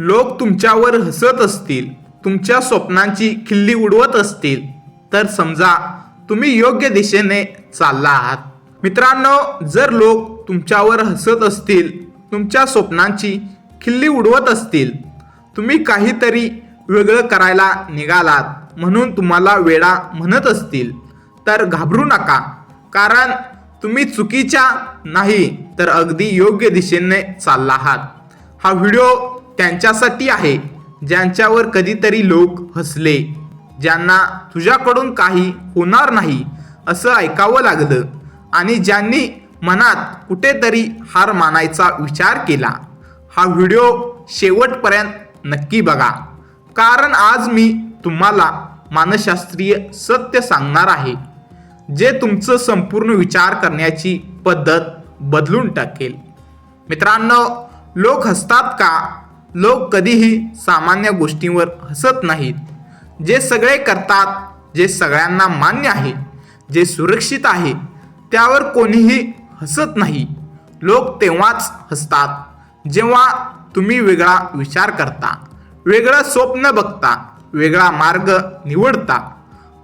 लोक तुमच्यावर हसत असतील तुमच्या स्वप्नांची खिल्ली उडवत असतील तर समजा तुम्ही योग्य दिशेने चालला आहात. मित्रांनो जर लोक तुमच्यावर हसत असतील तुमच्या स्वप्नांची खिल्ली उडवत असतील तुम्ही काहीतरी वेगळं करायला निघालात म्हणून तुम्हाला वेडा म्हणत असतील तर घाबरू नका. कारण तुम्ही चुकीच्या नाही तर अगदी योग्य दिशेने चालला आहात. हा व्हिडिओ त्यांच्यासाठी आहे ज्यांच्यावर कधीतरी लोक हसले ज्यांना तुझ्याकडून काही होणार नाही असं ऐकावं लागलं आणि ज्यांनी मनात कुठेतरी हार मानायचा विचार केला. हा व्हिडिओ शेवटपर्यंत नक्की बघा. कारण आज मी तुम्हाला मानसशास्त्रीय सत्य सांगणार आहे जे तुमचं संपूर्ण विचार करण्याची पद्धत बदलून टाकेल. मित्रांनो लोक हसतात का? लोक कधीही सामान्य गोष्टींवर हसत नाहीत. जे सगळे करतात जे सगळ्यांना मान्य आहे जे सुरक्षित आहे त्यावर कोणीही हसत नाही. लोक तेव्हाच हसतात जेव्हा तुम्ही वेगळा विचार करता वेगळं स्वप्न बघता वेगळा मार्ग निवडता.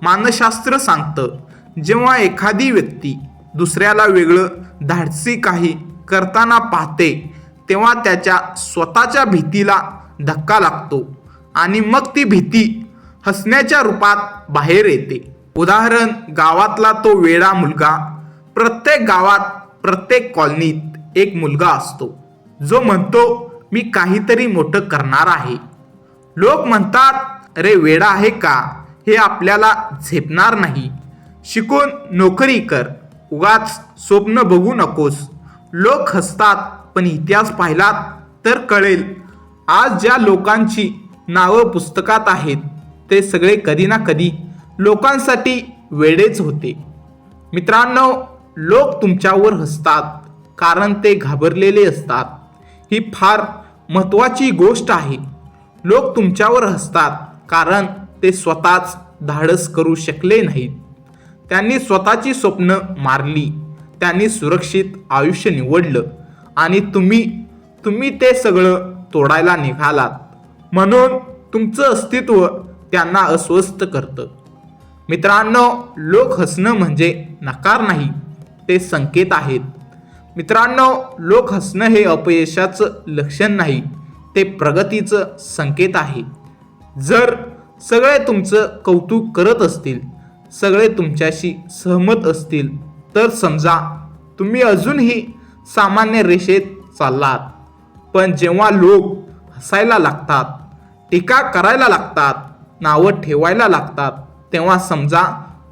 मानसशास्त्र सांगतं जेव्हा एखादी व्यक्ती दुसऱ्याला वेगळं धाडसी काही करताना पाहते तेव्हा त्याच्या स्वतःच्या भीतीला धक्का लागतो आणि मग ती भीती हसण्याच्या रूपात बाहेर येते. उदाहरण गावातला तो वेडा मुलगा. प्रत्येक गावात प्रत्येक कॉलनीत एक मुलगा असतो. जो म्हणतो मी काहीतरी मोठं करणार आहे. लोक म्हणतात अरे वेडा आहे का? हे आपल्याला झेपणार नाही. शिकून नोकरी कर. उगाच स्वप्न बघू नकोस. लोक हसतात पण इतिहास पाहिलात तर कळेल. आज ज्या लोकांची नावं पुस्तकात आहेत ते सगळे कधी ना कधी लोकांसाठी वेडेच होते. मित्रांनो लोक तुमच्यावर हसतात कारण ते घाबरलेले असतात. ही फार महत्त्वाची गोष्ट आहे. लोक तुमच्यावर हसतात कारण ते स्वतःच धाडस करू शकले नाहीत. त्यांनी स्वतःची स्वप्न मारली त्यांनी सुरक्षित आयुष्य निवडलं आणि तुम्ही तुम्ही ते सगळं तोडायला निघालात. म्हणून तुमचं अस्तित्व त्यांना अस्वस्थ करतं. मित्रांनो लोक हसणं म्हणजे नकार नाही ते संकेत आहेत. मित्रांनो लोक हसणं हे अपयशाचं लक्षण नाही ते प्रगतीचं संकेत आहे. जर सगळे तुमचं कौतुक करत असतील सगळे तुमच्याशी सहमत असतील तर समजा तुम्ही अजूनही सामान्य रेषेत चाललात. पण जेव्हा लोक हसायला लागतात टीका करायला लागतात नावं ठेवायला लागतात तेव्हा समजा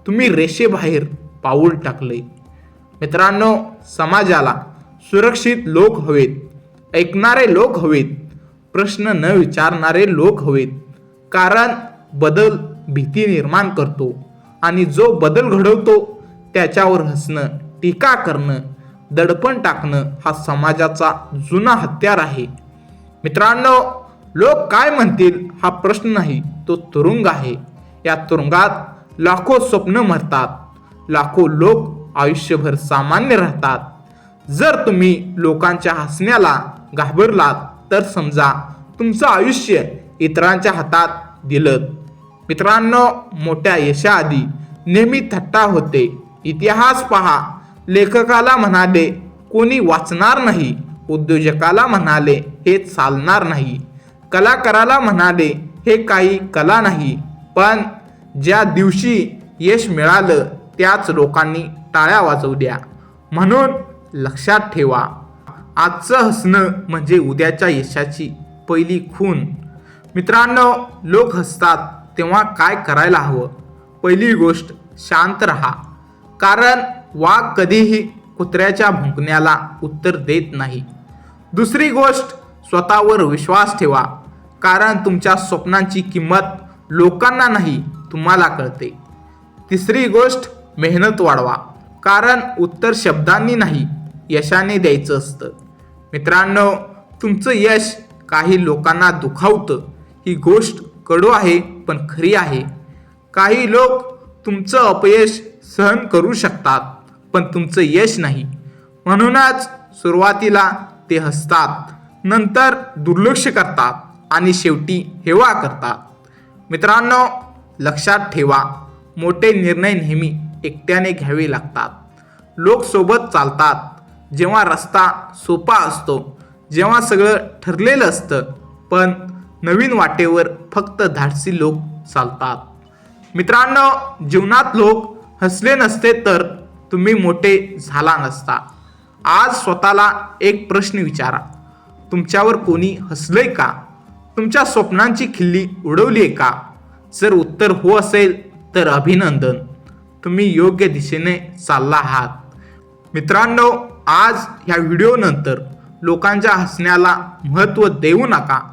तुम्ही रेषेबाहेर पाऊल टाकले. मित्रांनो समाजाला सुरक्षित लोक हवेत ऐकणारे लोक हवेत प्रश्न न विचारणारे लोक हवेत. कारण बदल भीती निर्माण करतो आणि जो बदल घडवतो त्याच्यावर हसणं टीका करणं दडपण टाकणं हा समाजाचा जुना हत्यार आहे. मित्रांनो लोक काय म्हणतील हा प्रश्न नाही तो तुरुंग आहे. या तुरुंगात लाखो स्वप्न मरतात. लाखो लोक आयुष्यभर सामान्य राहतात. जर तुम्ही लोकांच्या हसण्याला घाबरलात तर समजा तुमचं आयुष्य इतरांच्या हातात दिलं. मित्रांनो मोठ्या यशाआधी नेहमी थट्टा होते. इतिहास पहा. लेखकाला म्हणाले कोणी वाचणार नाही उद्योजकाला म्हणाले हे चालणार नाही. कलाकाराला म्हणाले हे काही कला नाही. पण ज्या दिवशी यश मिळालं त्याच लोकांनी टाळ्या वाजवल्या म्हणून लक्षात ठेवा आजचं हसणं म्हणजे उद्याच्या यशाची पहिली खून मित्रांनो लोक हसतात तेव्हा काय करायला हवं? पहिली गोष्ट शांत राहा. कारण वाघ कधीही कुत्र्याच्या भुंकण्याला उत्तर देत नाही. दुसरी गोष्ट स्वतःवर विश्वास ठेवा कारण तुमच्या स्वप्नांची किंमत लोकांना नाही तुम्हाला कळते. तिसरी गोष्ट मेहनत वाढवा कारण उत्तर शब्दांनी नाही यशाने द्यायचं असतं. मित्रांनो तुमचं यश काही लोकांना दुखावतं ही गोष्ट कडू आहे पण खरी आहे. काही लोक तुमचं अपयश सहन करू शकतात. पण तुमचं यश नाही. म्हणूनच सुरुवातीला ते हसतात. नंतर दुर्लक्ष करतात आणि शेवटी हेवा करतात. मित्रांनो लक्षात ठेवा मोठे निर्णय नेहमी एकट्याने घ्यावे लागतात. लोक सोबत चालतात. जेव्हा रस्ता सोपा असतो जेव्हा सगळं ठरलेलं असतं पण नवीन वाटेवर फक्त धाडसी लोक चालतात. मित्रांनो जीवनात लोक हसले नसते तर तुम्ही मोठे झाला नसता. आज स्वतःला एक प्रश्न विचारा. तुमच्यावर कोणी हसलंय का? तुमच्या स्वप्नांची खिल्ली उडवली आहे का? जर उत्तर हो असेल तर अभिनंदन. तुम्ही योग्य दिशेने चालला आहात. मित्रांनो आज ह्या व्हिडिओनंतर लोकांच्या हसण्याला महत्त्व देऊ नका.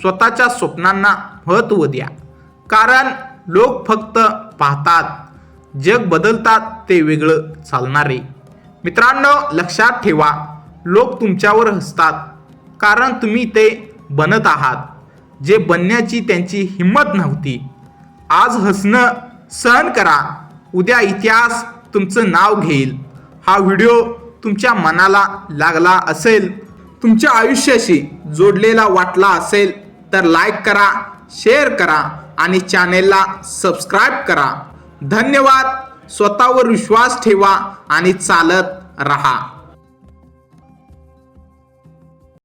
स्वतःच्या स्वप्नांना महत्त्व द्या. कारण लोक फक्त पाहतात. जग बदलतात ते वेगळं चालणारे. मित्रांनो लक्षात ठेवा लोक तुमच्यावर हसतात कारण तुम्ही ते बनत आहात जे बनण्याची त्यांची हिंमत नव्हती. आज हसणं सहन करा उद्या इतिहास तुमचं नाव घेईल. हा व्हिडिओ तुमच्या मनाला लागला असेल तुमच्या आयुष्याशी जोडलेला वाटला असेल तर लाईक करा शेअर करा आणि चॅनेलला सबस्क्राईब करा. धन्यवाद. स्वतःवर विश्वास ठेवा आणि चालत रहा.